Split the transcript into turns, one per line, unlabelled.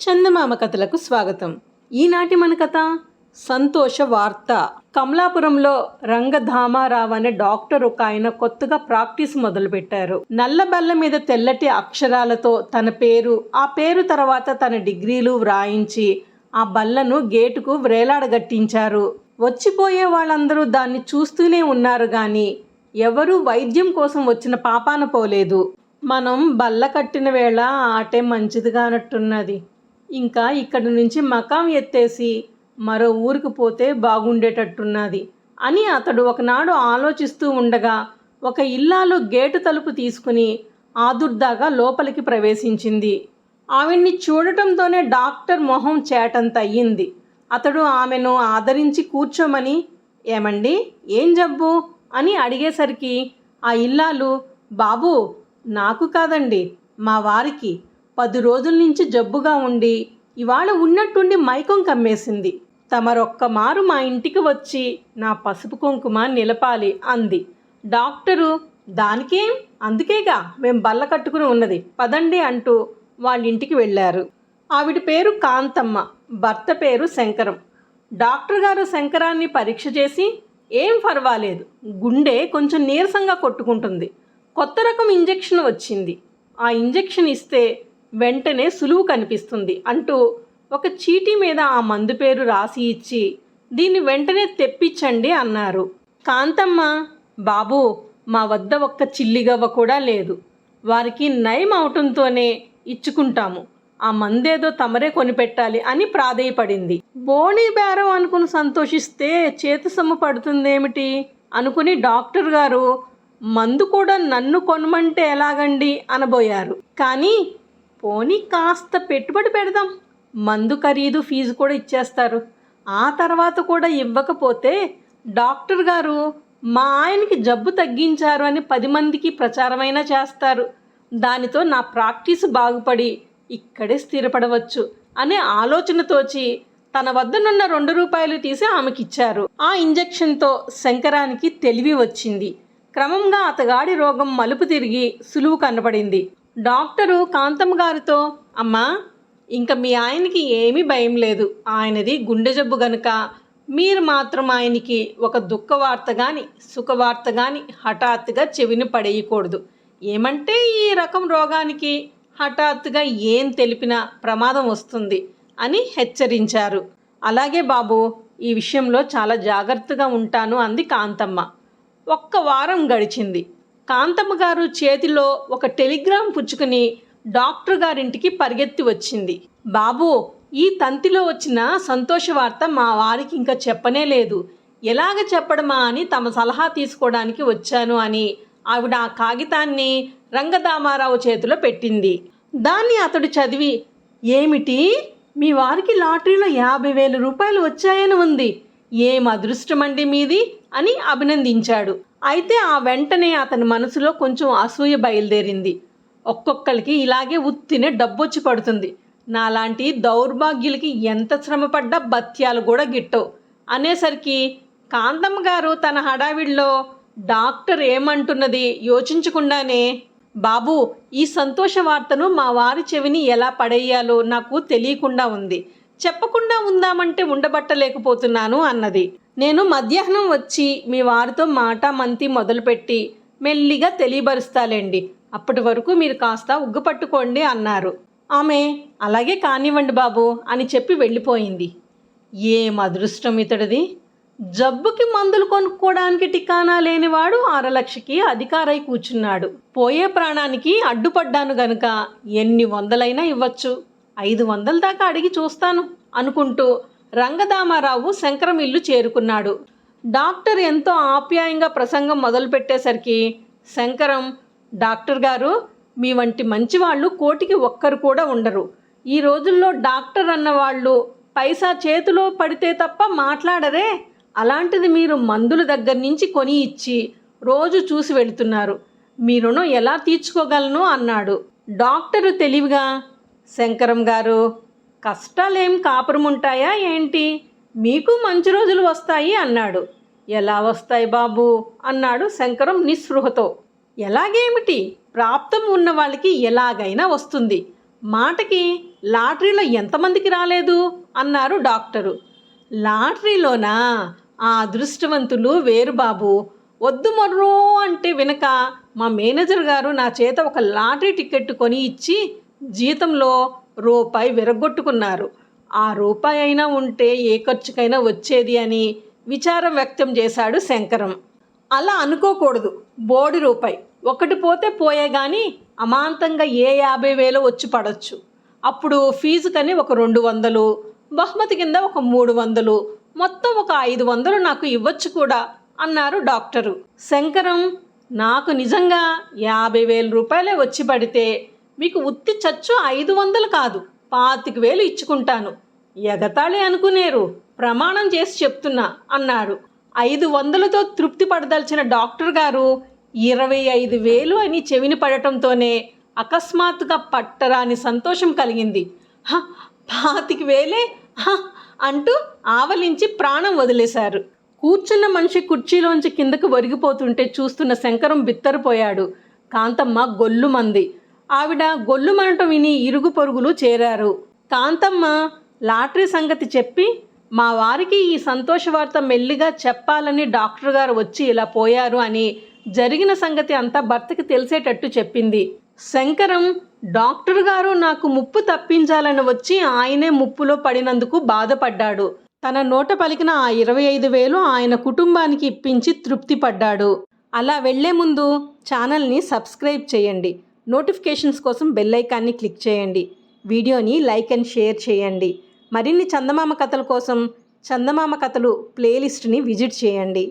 చందమామ కథలకు స్వాగతం. ఈనాటి మన కథ సంతోష వార్త. కమలాపురంలో రంగధామారావు అనే డాక్టర్ ఒక ఆయన కొత్తగా ప్రాక్టీస్ మొదలుపెట్టారు. నల్ల బల్ల మీద తెల్లటి అక్షరాలతో తన పేరు ఆ పేరు తర్వాత తన డిగ్రీలు వ్రాయించి ఆ బల్లను గేటుకు వ్రేలాడగట్టించారు. వచ్చిపోయే వాళ్ళందరూ దాన్ని చూస్తూనే ఉన్నారు గాని ఎవరూ వైద్యం కోసం వచ్చిన పాపాన పోలేదు. మనం బల్ల కట్టిన వేళ ఆటే మంచిదిగా అన్నట్టున్నది ఇంకా ఇక్కడి నుంచి మకాం ఎత్తేసి మరో ఊరికి పోతే బాగుండేటట్టున్నది అని అతడు ఒకనాడు ఆలోచిస్తూ ఉండగా ఒక ఇల్లాలు గేటు తలుపు తీసుకుని ఆదుర్దాగా లోపలికి ప్రవేశించింది. ఆవిడ్ని చూడటంతోనే డాక్టర్ మొహం చేటంత అయ్యింది అతడు ఆమెను ఆదరించి కూర్చోమని ఏమండి ఏం జబ్బు? అని అడిగేసరికి ఆ ఇల్లాలు బాబు నాకు కాదండి మా వారికి. పది రోజుల నుంచి జబ్బుగా ఉండి ఇవాళ ఉన్నట్టుండి మైకం కమ్మేసింది. తమరొక్క మారు మా ఇంటికి వచ్చి నా పసుపు కుంకుమ నిలపాలి అంది. డాక్టరు దానికేం? అందుకేగా మేం బల్ల కట్టుకుని ఉన్నది. పదండి అంటూ వాళ్ళ ఇంటికి వెళ్ళారు. ఆవిడ పేరు కాంతమ్మ భర్త పేరు శంకరం. డాక్టర్ గారు శంకరాన్ని పరీక్ష చేసి ఏం పర్వాలేదు గుండె కొంచెం నీరసంగా కొట్టుకుంటుంది. కొత్త రకం ఇంజెక్షన్ వచ్చింది. ఆ ఇంజెక్షన్ ఇస్తే వెంటనే సులువు కనిపిస్తుంది అంటూ ఒక చీటీ మీద ఆ మందు పేరు రాసి ఇచ్చి దీన్ని వెంటనే తెప్పించండి అన్నారు. కాంతమ్మ బాబు మా వద్ద ఒక్క చిల్లిగవ్వ కూడా లేదు. వారికి నయం అవటంతోనే ఇచ్చుకుంటాము. ఆ మందేదో తమరే కొనిపెట్టాలి అని ప్రాధేయపడింది. బోణి బేరం అనుకుని సంతోషిస్తే చేతి సొమ్ము పడుతుందేమిటి? అనుకుని డాక్టర్ గారు మందు కూడా నన్ను కొనమంటే ఎలాగండి? అనబోయారు. కానీ పోనీ కాస్త పెట్టుబడి పెడదాం. మందు ఖరీదు ఫీజు కూడా ఇచ్చేస్తారు. ఆ తర్వాత కూడా ఇవ్వకపోతే డాక్టర్ గారు మా ఆయనకి జబ్బు తగ్గించారు అని పది మందికి ప్రచారమైనా చేస్తారు. దానితో నా ప్రాక్టీస్ బాగుపడి ఇక్కడే స్థిరపడవచ్చు అనే ఆలోచనతోచి తన వద్దనున్న రెండు రూపాయలు తీసి ఆమెకిచ్చారు. ఆ ఇంజెక్షన్తో శంకరానికి తెలివి వచ్చింది. క్రమంగా అతగాడి రోగం మలుపు తిరిగి సులువు కనబడింది. డాక్టరు కాంతమ్మ గారితో అమ్మా ఇంకా మీ ఆయనకి ఏమీ భయం లేదు. ఆయనది గుండె జబ్బు గనుక మీరు మాత్రం ఆయనకి ఒక దుఃఖ వార్త కానీ సుఖవార్త కానీ హఠాత్తుగా చెవిని పడేయకూడదు. ఏమంటే ఈ రకం రోగానికి హఠాత్తుగా ఏం తెలిపినా ప్రమాదం వస్తుంది అని హెచ్చరించారు. అలాగే బాబు ఈ విషయంలో చాలా జాగ్రత్తగా ఉంటాను అంది కాంతమ్మ. ఒక్క వారం గడిచింది. కాంతమ్మ గారు చేతిలో ఒక టెలిగ్రామ్ పుచ్చుకుని డాక్టర్ గారింటికి పరిగెత్తి వచ్చింది. బాబు ఈ తంతిలో వచ్చిన సంతోష వార్త మా వారికి ఇంకా చెప్పనే లేదు. ఎలాగ చెప్పడమా అని తమ సలహా తీసుకోవడానికి వచ్చాను అని ఆవిడ ఆ కాగితాన్ని రంగదామారావు చేతిలో పెట్టింది. దాన్ని అతడు చదివి ఏమిటి? మీ వారికి లాటరీలో యాభై వేల రూపాయలు వచ్చాయని ఉంది. ఏం అదృష్టమండి మీది? అని అభినందించాడు. అయితే ఆ వెంటనే అతని మనసులో కొంచెం అసూయ బయలుదేరింది. ఒక్కొక్కరికి ఇలాగే ఉత్తినే డబ్బొచ్చి పడుతుంది. నాలాంటి దౌర్భాగ్యులకి ఎంత శ్రమపడ్డా బత్యాలు కూడా గిట్టవు. అనేసరికి కాంతమ్మ గారు తన హడావిడిలో డాక్టర్ ఏమంటున్నది యోచించకుండానే బాబు ఈ సంతోష వార్తను మా వారి చెవిని ఎలా పడేయాలో నాకు తెలియకుండా ఉంది. చెప్పకుండా ఉందామంటే ఉండబట్టలేకపోతున్నాను అన్నది. నేను మధ్యాహ్నం వచ్చి మీ వారితో మాట మంతి మొదలుపెట్టి మెల్లిగా తెలియబరుస్తాలేండి. అప్పటి వరకు మీరు కాస్త ఉగ్గుపట్టుకోండి అన్నారు. ఆమె అలాగే కానివ్వండి బాబు అని చెప్పి వెళ్ళిపోయింది. ఏం అదృష్టం ఇతడిది? జబ్బుకి మందులు కొనుక్కోవడానికి టికానా లేనివాడు అరలక్షకి అధికారై కూర్చున్నాడు పోయే ప్రాణానికి అడ్డుపడ్డాను గనుక ఎన్ని వందలైనా ఇవ్వచ్చు. ఐదు వందల దాకా అడిగి చూస్తాను అనుకుంటూ రంగదామారావు శంకరం ఇల్లు చేరుకున్నాడు. డాక్టర్ ఎంతో ఆప్యాయంగా ప్రసంగం మొదలుపెట్టేసరికి శంకరం డాక్టర్ గారు మీ వంటి మంచివాళ్ళు కోటికి ఒక్కరు కూడా ఉండరు. ఈ రోజుల్లో డాక్టర్ అన్నవాళ్ళు పైసా చేతిలో పడితే తప్ప మాట్లాడరే. అలాంటిది మీరు మందుల దగ్గర నుంచి కొని ఇచ్చి రోజు చూసి వెళుతున్నారు. మీ రుణం ఎలా తీర్చుకోగలను? అన్నాడు. డాక్టరు తెలివిగా శంకరం గారు కష్టాలేం కాపురం ఉంటాయా ఏంటి? మీకు మంచి రోజులు వస్తాయి అన్నాడు. ఎలా వస్తాయి బాబు? అన్నాడు శంకరం నిస్పృహతో. ఎలాగేమిటి? ప్రాప్తం ఉన్న వాళ్ళకి ఎలాగైనా వస్తుంది. మాటకి లాటరీలో ఎంతమందికి రాలేదు? అన్నారు డాక్టరు. లాటరీలోనా? ఆ అదృష్టవంతులు వేరు బాబు. వద్దు మర్రో అంటే వినక మా మేనేజర్ గారు నా చేత ఒక లాటరీ టికెట్ కొని ఇచ్చి జీతంలో రూపాయి విరగొట్టుకున్నారు. ఆ రూపాయి అయినా ఉంటే ఏ ఖర్చుకైనా వచ్చేది అని విచారం వ్యక్తం చేశాడు శంకరం. అలా అనుకోకూడదు. బోడి రూపాయి. ఒకటి పోతే పోయే కానీ అమాంతంగా ఏ యాభై వేలు వచ్చి పడవచ్చు అప్పుడు ఫీజు కని ఒక రెండు వందలు బహుమతి కింద ఒక మూడు వందలు మొత్తం ఒక ఐదు వందలు నాకు ఇవ్వచ్చు కూడా అన్నారు డాక్టరు. శంకరం నాకు నిజంగా యాభై వేల రూపాయలే వచ్చి పడితే మీకు ఉత్తి చచ్చు ఐదు వందలు కాదు. పాతిక వేలు ఇచ్చుకుంటాను. ఎగతాళి అనుకునేరు. ప్రమాణం చేసి చెప్తున్నా అన్నాడు. ఐదు వందలతో తృప్తి పడదలిచిన డాక్టర్ గారు ఇరవై ఐదు వేలు అని చెవిని పడటంతోనే అకస్మాత్తుగా పట్టరాని సంతోషం కలిగింది. హ పాతిక వేలే? హ అంటూ ఆవలించి ప్రాణం వదిలేశారు. కూర్చున్న మనిషి కుర్చీలోంచి కిందకు ఒరిగిపోతుంటే చూస్తున్న శంకరం బిత్తరపోయాడు. కాంతమ్మ గొల్లుమంది. ఆవిడ గొల్లుమనటం విని ఇరుగు పొరుగులు చేరారు. కాంతమ్మ లాటరీ సంగతి చెప్పి మా వారికి ఈ సంతోష వార్త మెల్లిగా చెప్పాలని డాక్టర్ గారు వచ్చి ఇలా పోయారు అని జరిగిన సంగతి అంతా భర్తకి తెలిసేటట్టు చెప్పింది. శంకరం డాక్టర్ గారు నాకు ముప్పు తప్పించాలని వచ్చి ఆయనే ముప్పులో పడినందుకు బాధపడ్డాడు. తన నోట పలికిన ఆ ఇరవై ఐదు వేలు ఆయన కుటుంబానికి ఇప్పించి తృప్తి పడ్డాడు అలా వెళ్ళే ముందు ఛానల్ని సబ్స్క్రైబ్ చేయండి. నోటిఫికేషన్స్ కోసం బెల్ ఐకాన్ని క్లిక్ చేయండి. వీడియోని లైక్ అండ్ షేర్ చేయండి. మరిన్ని చందమామ కథల కోసం చందమామ కథలు ప్లేలిస్ట్ని విజిట్ చేయండి.